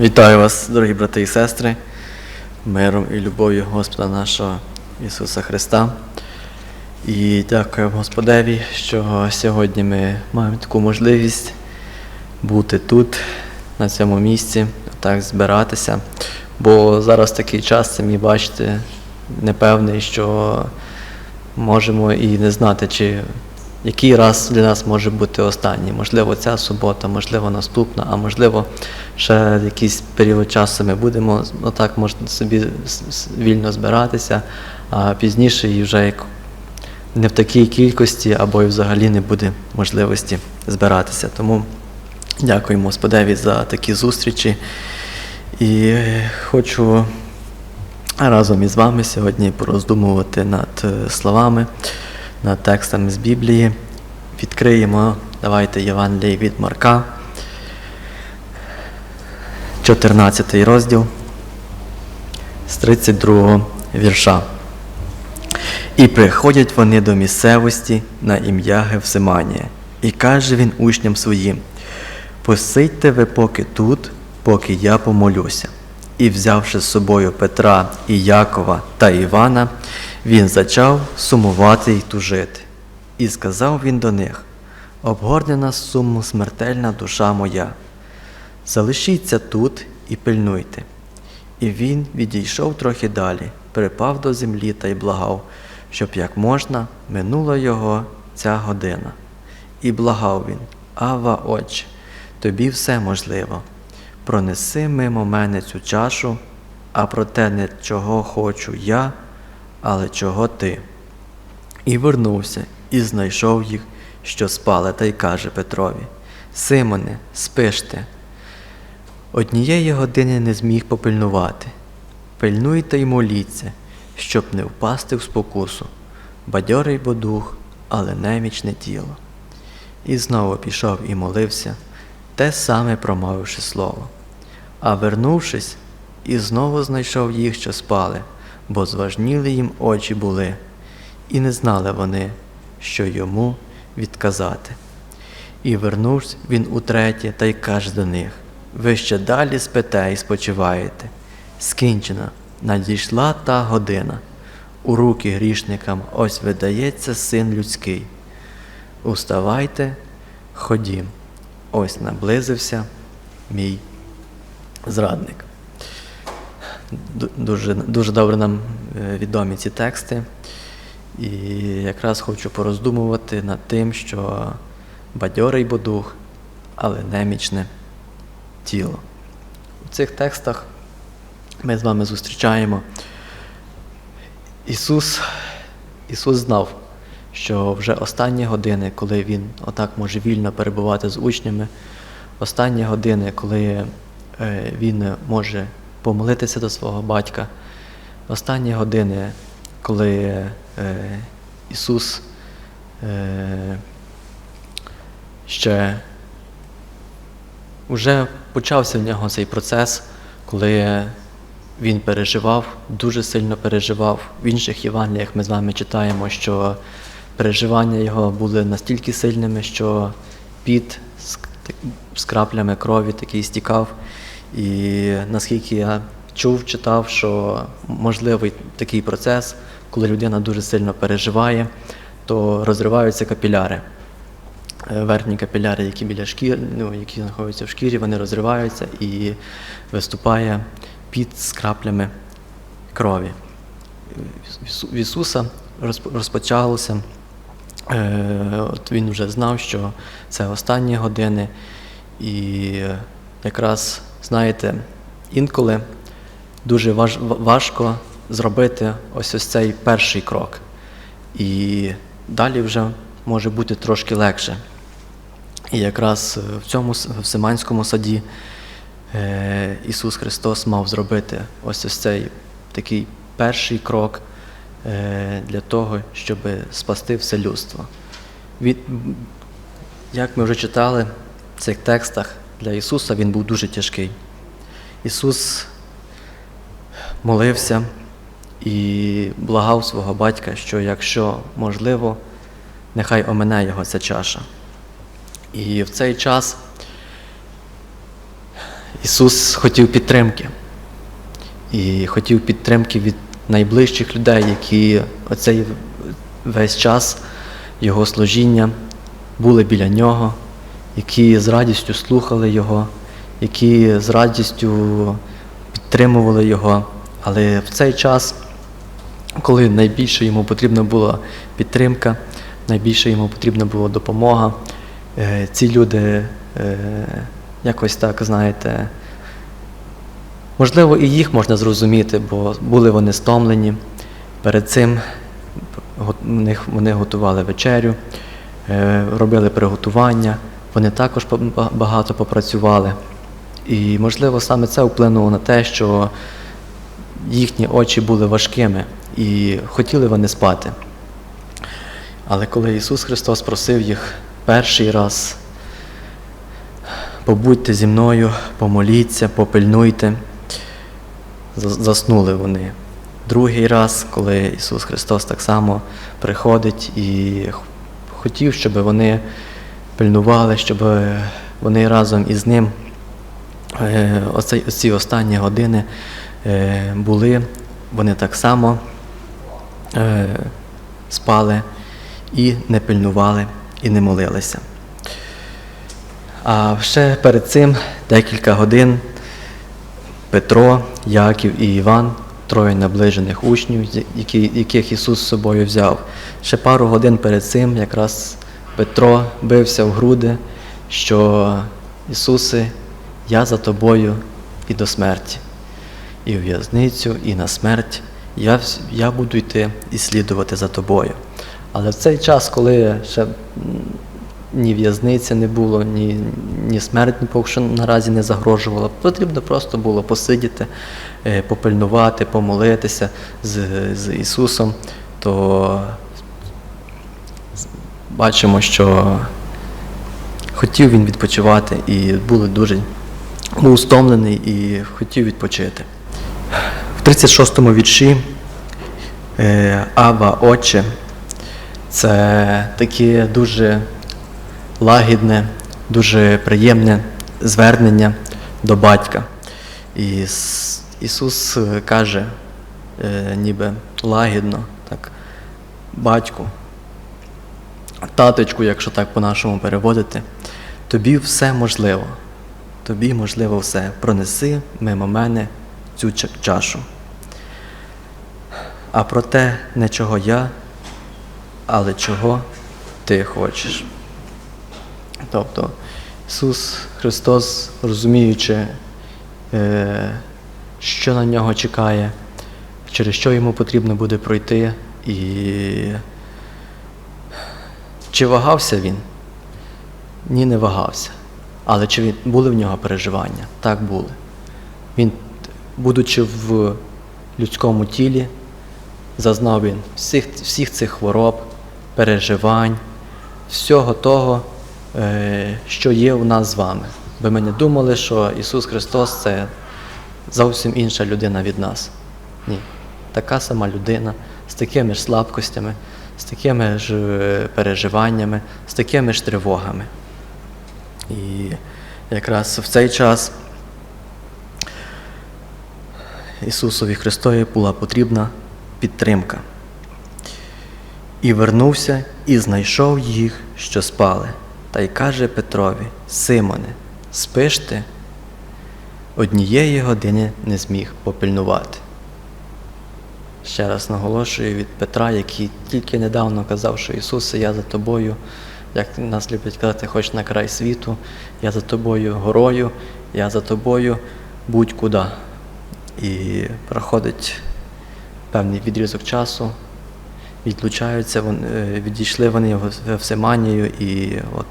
Вітаю вас, дорогі брати і сестри, миром і любов'ю Господа нашого Ісуса Христа. І дякую Господеві, що сьогодні ми маємо таку можливість бути тут, на цьому місці, так збиратися. Бо зараз такий час, самі бачите, непевний, що можемо і не знати, чи який раз для нас може бути останній. Можливо, ця субота, можливо, наступна, а можливо, ще якийсь період часу ми будемо отак можна собі вільно збиратися, а пізніше і вже як не в такій кількості або і взагалі не буде можливості збиратися. Тому дякуємо Господеві за такі зустрічі. І хочу разом із вами сьогодні пороздумувати над е, словами, над текстами з Біблії. Відкриємо, давайте Євангеліє від Марка, 14 розділ з 32 вірша. І приходять вони до місцевості на ім'я Гевсиманія, і каже він учням своїм: Посидьте ви поки тут, поки я помолюся. І взявши з собою Петра і Якова та Івана, він зачав сумувати й тужити. І сказав він до них: Обгорнена суму смертельна душа моя. Залишіться тут і пильнуйте. І він відійшов трохи далі, припав до землі та й благав, щоб як можна минула його ця година. І благав він, Ава, Отче, тобі все можливо. Пронеси мимо мене цю чашу, а проте не чого хочу я, але чого ти. І вернувся, і знайшов їх, що спали, та й каже Петрові: Симоне, спиш. Однієї години не зміг попильнувати. Пильнуйте й моліться, щоб не впасти в спокусу. Бадьорий бо дух, але немічне тіло. І знову пішов і молився, те саме промовивши слово. А вернувшись, і знову знайшов їх, що спали, бо зважніли їм очі були, і не знали вони, що йому відказати. І вернувся він утретє та й каже до них: Ви ще далі спите і спочиваєте. Скінчена, надійшла та година. У руки грішникам ось видається син людський. Уставайте, ходім. Ось наблизився мій зрадник. Дуже, дуже добре нам е, відомі ці тексти. І якраз хочу пороздумувати над тим, що бадьорий бо дух, але немічне тіло. У цих текстах ми з вами зустрічаємо Ісус, Ісус знав, що вже останні години, коли Він отак може вільно перебувати з учнями, останні години, коли е, Він може помолитися до свого батька, останні години, коли Ісус е, ще вже почався в нього цей процес, коли він переживав, дуже сильно переживав. В інших Євангеліях ми з вами читаємо, що переживання його були настільки сильними, що під з краплями крові такий стікав. І наскільки я чув, читав, що можливий такий процес, коли людина дуже сильно переживає, то розриваються капіляри. Е, Верхні капіляри, які біля шкіри, ну, які знаходяться в шкірі, вони розриваються і виступає під з краплями крові. В Ісуса розпочалося, е, от Він вже знав, що це останні години, і якраз, знаєте, інколи дуже важко зробити ось ось цей перший крок. І далі вже може бути трошки легше. І якраз в цьому в Семанському саді е, Ісус Христос мав зробити ось ось цей такий перший крок е, для того, щоб спасти все людство. Від, як ми вже читали в цих текстах, для Ісуса він був дуже тяжкий. Ісус молився і благав свого батька, що якщо можливо, нехай омине його ця чаша. І в цей час Ісус хотів підтримки. І хотів підтримки від найближчих людей, які оцей весь час Його служіння були біля нього, які з радістю слухали Його, які з радістю підтримували Його. Але в цей час, коли найбільше йому потрібна була підтримка, найбільше йому потрібна була допомога, е, ці люди е, якось так, знаєте, Можливо, і їх можна зрозуміти, бо були вони стомлені. Перед цим вони готували вечерю, е, робили приготування, вони також багато попрацювали. І, можливо, саме це вплинуло на те, що їхні очі були важкими і хотіли вони спати. Але коли Ісус Христос просив їх перший раз побудьте зі мною, помоліться, попильнуйте, заснули вони. Другий раз, коли Ісус Христос так само приходить і хотів, щоб вони пильнували, щоб вони разом із ним е, оці останні години е, були, вони так само е, спали і не пильнували, і не молилися. А ще перед цим декілька годин Петро, Яків і Іван, троє наближених учнів, яких Ісус з собою взяв. Ще пару годин перед цим якраз Петро бився в груди, що Ісусе, я за тобою і до смерті, і в в'язницю, і на смерть. Я, я буду йти і слідувати за тобою. Але в цей час, коли ще ні в'язниці не було, ні, ні смерть поки що наразі не загрожувала. Потрібно просто було посидіти, е, попильнувати, помолитися з, з Ісусом, то бачимо, що хотів він відпочивати і був дуже був стомлений і хотів відпочити. В 36-му вірші е, Ава Отче це таке дуже лагідне, дуже приємне звернення до батька. І Ісус каже, е, ніби лагідно, так, батьку, таточку, якщо так по-нашому переводити, тобі все можливо. Тобі можливо все. Пронеси мимо мене цю чашу. А проте не чого я, але чого ти хочеш. Тобто Ісус Христос, розуміючи, е, що на нього чекає, через що йому потрібно буде пройти, і чи вагався він? Ні, не вагався. Але чи були в нього переживання? Так були. Він, будучи в людському тілі, зазнав він всіх, всіх цих хвороб, переживань, всього того, е, що є у нас з вами. Ви ми не думали, що Ісус Христос це зовсім інша людина від нас. Ні. Така сама людина з такими ж слабкостями, з такими ж е, переживаннями, з такими ж тривогами. І якраз в цей час Ісусові Христові була потрібна підтримка. І вернувся і знайшов їх, що спали, та й каже Петрові: Симоне, спиш ти? Однієї години не зміг попильнувати. Ще раз наголошую від Петра, який тільки недавно казав, що Ісусе, я за тобою, як нас люблять казати, хоч на край світу, я за тобою горою, я за тобою будь-куди. І проходить певний відрізок часу, відлучаються, е, відійшли вони в Евсиманію, і от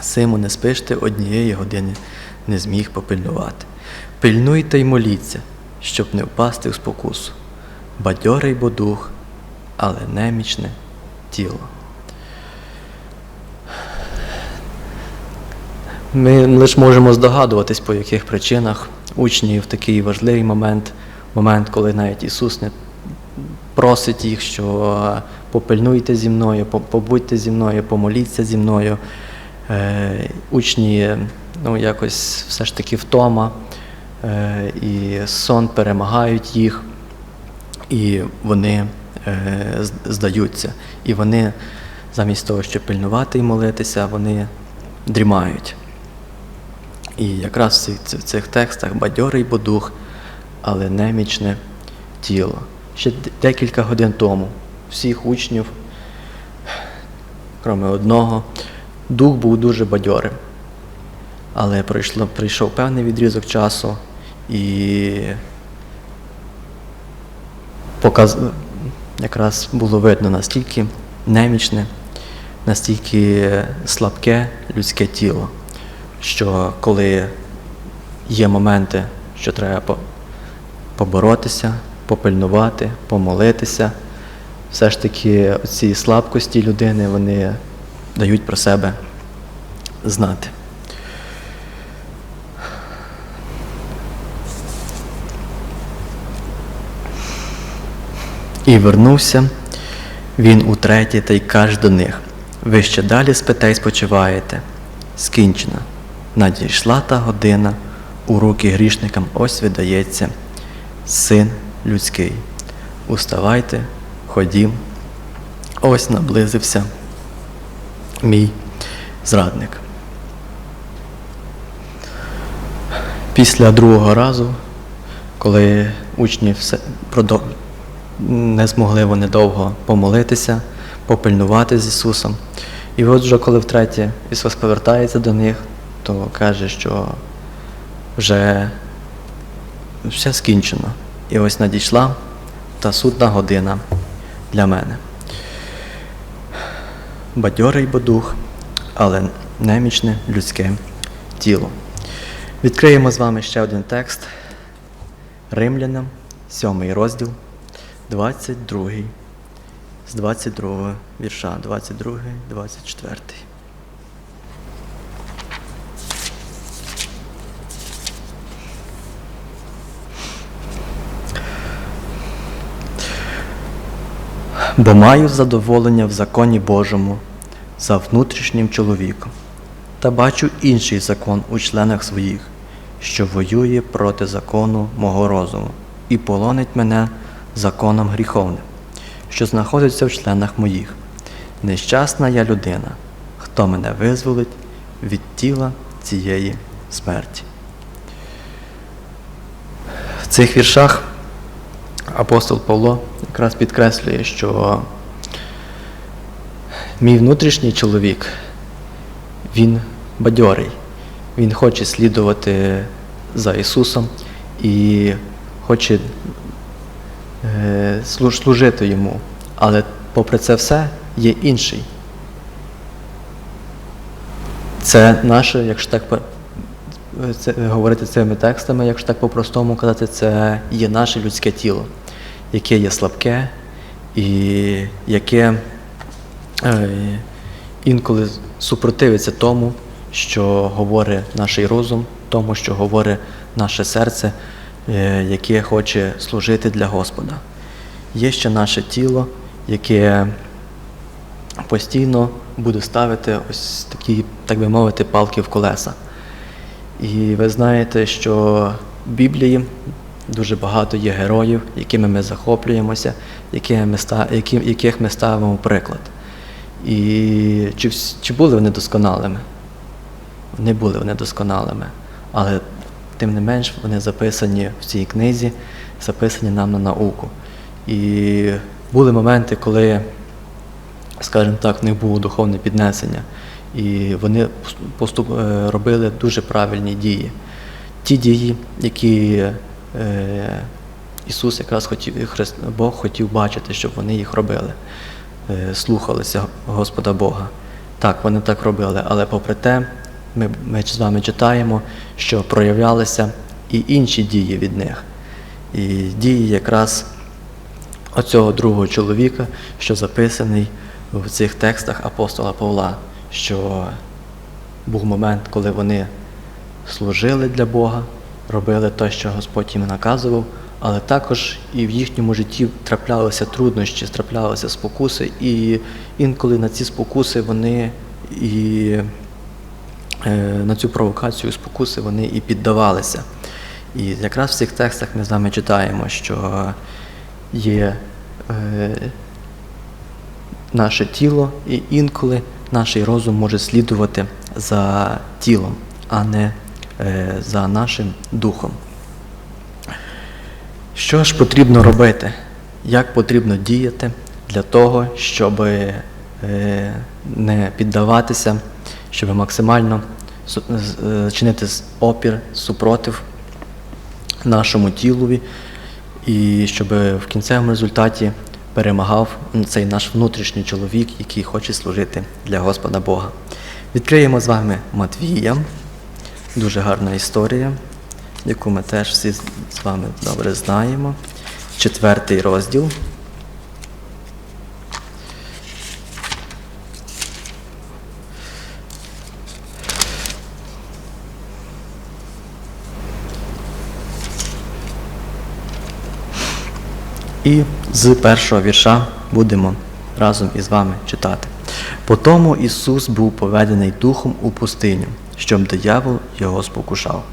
Симоне, спиш ти однієї години не зміг попильнувати. Пильнуйте й моліться, щоб не впасти в спокусу. Бадьорий бо дух, але немічне тіло. Ми лише можемо здогадуватись, по яких причинах учні в такий важливий момент, момент, коли навіть Ісус не просить їх, що попильнуйте зі мною, побудьте зі мною, помоліться зі мною. Е, учні ну, якось все ж таки втома, е, і сон перемагають їх, і вони е, здаються. І вони, замість того, щоб пильнувати і молитися, вони дрімають. І якраз в цих текстах бадьорий бо дух, але немічне тіло. Ще декілька годин тому всіх учнів, крім одного, дух був дуже бадьорим. Але пройшло, прийшов певний відрізок часу і показ... якраз було видно, настільки немічне, настільки слабке людське тіло, що коли є моменти, що треба поборотися, попильнувати, помолитися, все ж таки ці слабкості людини вони дають про себе знати. І вернувся він утретє та й каже до них: ви ще далі спите й спочиваєте. Скінчено. Надійшла та година, у руки грішникам ось видається син людський. Уставайте, ходім, ось наблизився мій зрадник. Після другого разу, коли учні все не змогли вони довго помолитися, попильнувати з Ісусом. І от вже коли втретє Ісус повертається до них, то каже, що вже все скінчено. І ось надійшла та судна година для мене. Бадьорий бо дух, але немічне людське тіло. Відкриємо з вами ще один текст. Римлянам, 7 розділ, 22, з 22 вірша, 22, 24. Бо маю задоволення в законі Божому за внутрішнім чоловіком, та бачу інший закон у членах своїх, що воює проти закону мого розуму і полонить мене законом гріховним, що знаходиться в членах моїх. Нещасна я людина, хто мене визволить від тіла цієї смерті. В цих віршах апостол Павло якраз підкреслює, що мій внутрішній чоловік, він бадьорий, він хоче слідувати за Ісусом і хоче е, служити йому. Але попри це все є інший. Це наше, якщо так це, говорити цими текстами, якщо так по-простому казати, це є наше людське тіло, яке є слабке і яке е, інколи супротивиться тому, що говорить наш розум, тому, що говорить наше серце, е, яке хоче служити для Господа. Є ще наше тіло, яке постійно буде ставити ось такі, так би мовити, палки в колеса. І ви знаєте, що в Біблії дуже багато є героїв, якими ми захоплюємося, яких ми ставимо приклад. І чи, чи були вони досконалими? Вони були вони досконалими. Але тим не менш вони записані в цій книзі, записані нам на науку. І були моменти, коли, скажімо так, в них було духовне піднесення, і вони поступ, е, робили дуже правильні дії. Ті дії, які Ісус якраз хотів, Бог хотів бачити, щоб вони їх робили, е, слухалися Господа Бога. Так, вони так робили, але попри те, ми, ми з вами читаємо, що проявлялися і інші дії від них. І дії якраз оцього другого чоловіка, що записаний в цих текстах апостола Павла, що був момент, коли вони служили для Бога, робили те, що Господь їм наказував, але також і в їхньому житті траплялися труднощі, траплялися спокуси, і інколи на ці спокуси вони і е, на цю провокацію спокуси вони і піддавалися. І якраз в цих текстах ми з вами читаємо, що є е, наше тіло, і інколи наш розум може слідувати за тілом, а не за нашим духом. Що ж потрібно робити? Як потрібно діяти для того, щоб е, не піддаватися, щоб максимально е, чинити опір, супротив нашому тілові, і щоб в кінцевому результаті перемагав цей наш внутрішній чоловік, який хоче служити для Господа Бога. Відкриємо з вами Матвія. Дуже гарна історія, яку ми теж всі з вами добре знаємо. Четвертий розділ. І з першого вірша будемо разом із вами читати. Потому Ісус був поведений духом у пустиню, щоб диявол його спокушав.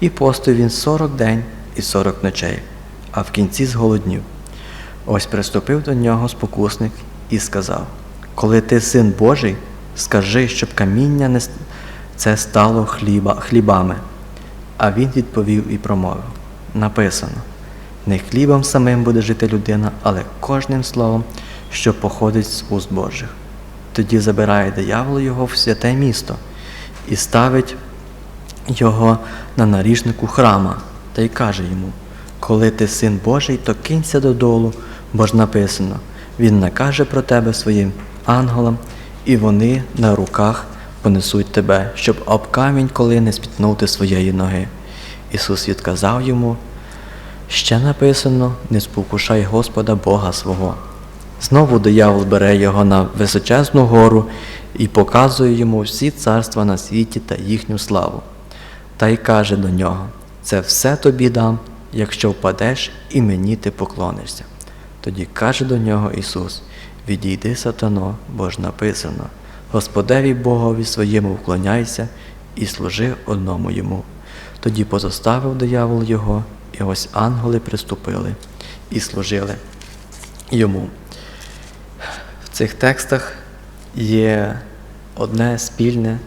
І постив він сорок день і сорок ночей, а в кінці зголоднів. Ось приступив до нього спокусник і сказав: Коли ти син Божий, скажи, щоб каміння не це стало хліба, хлібами. А він відповів і промовив: написано: не хлібом самим буде жити людина, але кожним словом, що походить з уст Божих. Тоді забирає диявол його в святе місто і ставить його на наріжнику храма та й каже йому: Коли ти син Божий, то кинься додолу, бо ж написано, Він накаже про тебе своїм ангелам, і вони на руках понесуть тебе, щоб об камінь коли не спітнути своєї ноги. Ісус відказав йому, ще написано, не спокушай Господа Бога свого. Знову диявол бере його на височезну гору і показує йому всі царства на світі та їхню славу. Та й каже до нього: Це все тобі дам, якщо впадеш і мені ти поклонишся. Тоді каже до нього Ісус: Відійди, сатано, бо ж написано: Господеві Богові своєму вклоняйся і служи одному йому. Тоді позоставив диявол його, і ось ангели приступили і служили йому. В цих текстах є одне спільне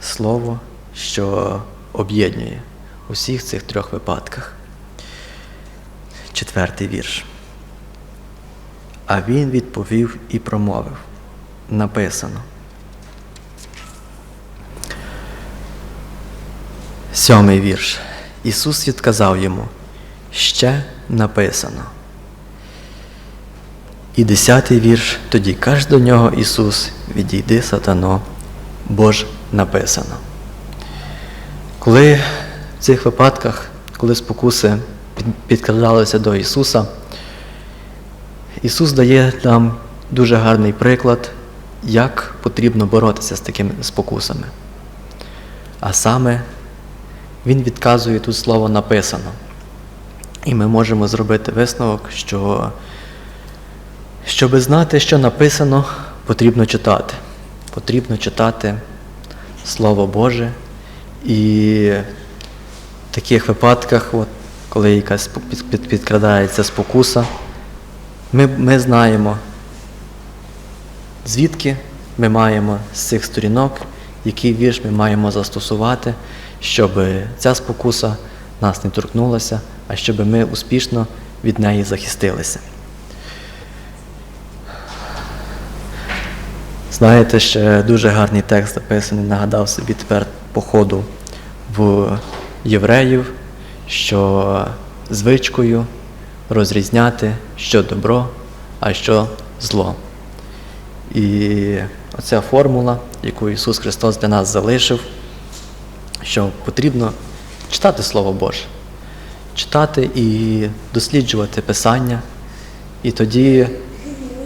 слово, що об'єднує у всіх цих трьох випадках. Четвертий вірш. А він відповів і промовив. Написано. Сьомий вірш. Ісус відказав йому, ще написано. І десятий вірш, тоді каже до нього Ісус, відійди, сатано, бо ж написано. Коли в цих випадках, коли спокуси під- підкрадалися до Ісуса, Ісус дає нам дуже гарний приклад, як потрібно боротися з такими спокусами. А саме Він відказує тут слово написано. І ми можемо зробити висновок, що щоб знати, що написано, потрібно читати. Потрібно читати Слово Боже. І в таких випадках, от, коли якась під- під- підкрадається спокуса, ми, ми знаємо, звідки ми маємо з цих сторінок, який вірш ми маємо застосувати, щоб ця спокуса нас не торкнулася, а щоб ми успішно від неї захистилися. Знаєте, ще дуже гарний текст записаний, нагадав собі тепер походу в євреїв, що звичкою розрізняти, що добро, а що зло. І оця формула, яку Ісус Христос для нас залишив, що потрібно читати Слово Боже, читати і досліджувати Писання. І тоді,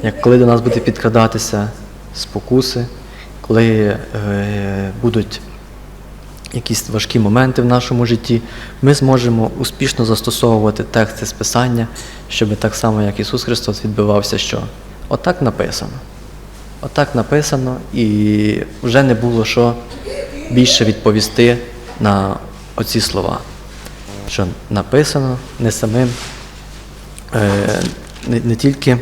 як коли до нас буде підкрадатися спокуси, коли е, будуть якісь важкі моменти в нашому житті, ми зможемо успішно застосовувати тексти з Писання, щоб так само, як Ісус Христос відбивався, що отак написано. Отак написано, і вже не було що більше відповісти на оці слова, що написано не самим, е, не тільки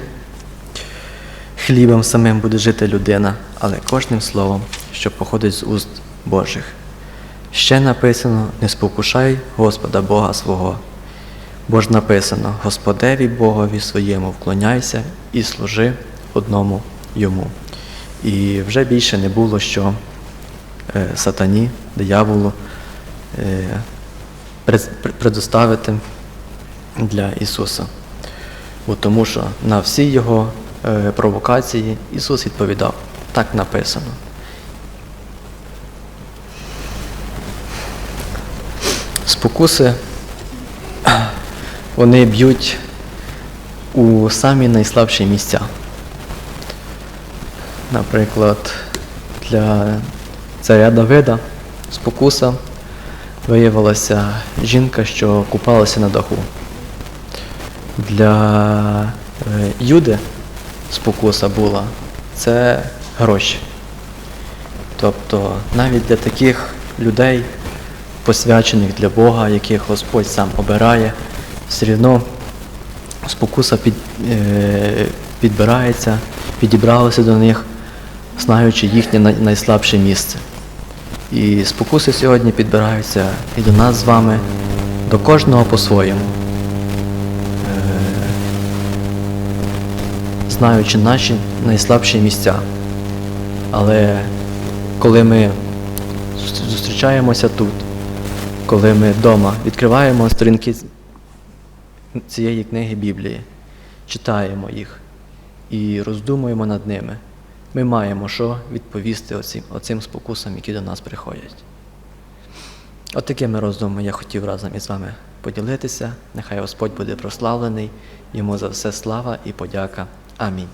хлібом самим буде жити людина, але кожним словом, що походить з уст Божих. Ще написано: не спокушай Господа Бога свого. Бо ж написано: Господеві Богові своєму вклоняйся і служи одному йому. І вже більше не було що е, сатані, дияволу е, пред- предоставити для Ісуса. Бо тому що на всі його провокації Ісус відповідав, так написано. Спокуси вони б'ють у самі найслабші місця. Наприклад, для царя Давида спокуса виявилася жінка, що купалася на даху. Для е, Юди спокуса була це гроші. Тобто навіть для таких людей, посвячених для Бога, яких Господь сам обирає, все одно спокуса під, е, підбирається, підібралася до них, знаючи їхнє найслабше місце. І спокуси сьогодні підбираються і до нас з вами, до кожного по-своєму. Знаючи наші найслабші місця. Але коли ми зустрічаємося тут, коли ми вдома відкриваємо сторінки цієї книги Біблії, читаємо їх і роздумуємо над ними, ми маємо що відповісти оцим, оцим спокусам, які до нас приходять. От такими роздумами я хотів разом із вами поділитися. Нехай Господь буде прославлений, йому за все слава і подяка. Амінь.